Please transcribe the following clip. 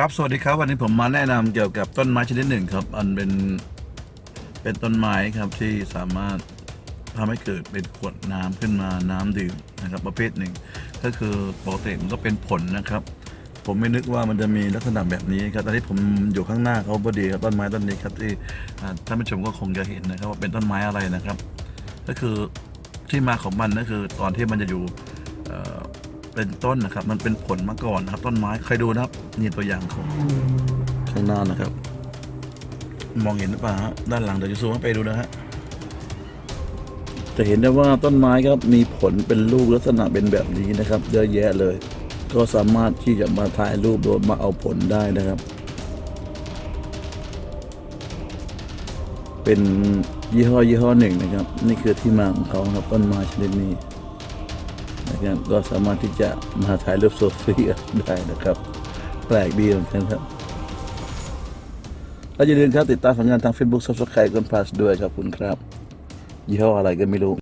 ครับ สวัสดีครับ วันนี้ผมมาแนะนำเกี่ยวกับต้นไม้ชนิดหนึ่งครับ อันเป็นเป็นต้นไม้ครับที่สามารถทำให้เกิดเป็นขวดน้ำขึ้นมาน้ำดื่มนะครับ ประเภทหนึ่ง ก็คือปกติมันก็เป็นผลนะครับ ผมไม่นึกว่ามันจะมีลักษณะแบบนี้ครับ ตอนนี้ผมอยู่ข้างหน้าเขาพอดีครับต้นไม้ต้นนี้ครับที่ท่านผู้ชมก็คงจะเห็นนะครับ ว่าเป็นต้นไม้อะไรนะครับ ก็คือที่มาของมันก็คือตอนที่มันจะอยู่ เป็นต้นนะครับ มันเป็นผลมาก่อนนะครับ ต้นไม้เคยดูนะครับ นี่ตัวอย่างของข้างหน้านะครับ มองเห็นหรือเปล่าฮะด้านหลังเดี๋ยวจะซูมเข้าไปดูนะฮะจะเห็นได้ว่าต้นไม้ครับมีผลเป็นลูกลักษณะเป็นแบบนี้นะครับเยอะแยะเลย ก็สามารถที่จะมาถ่ายรูปโดยมาเอาผลได้นะครับ เป็นยี่ห้อยี่ห้อหนึ่งนะครับ นี่คือที่มาของเขาครับต้นไม้ชนิดนี้ นะครับก็สามารถที่จะมาถ่ายรูปโซเฟียได้นะครับ แปลกดีเหมือนกันครับแล้วอย่าลืมครับติดตามผลงานทาง Facebook Subscribe กันพาสด้วยครับคุณครับยี่ห้ออะไรก็ไม่รู้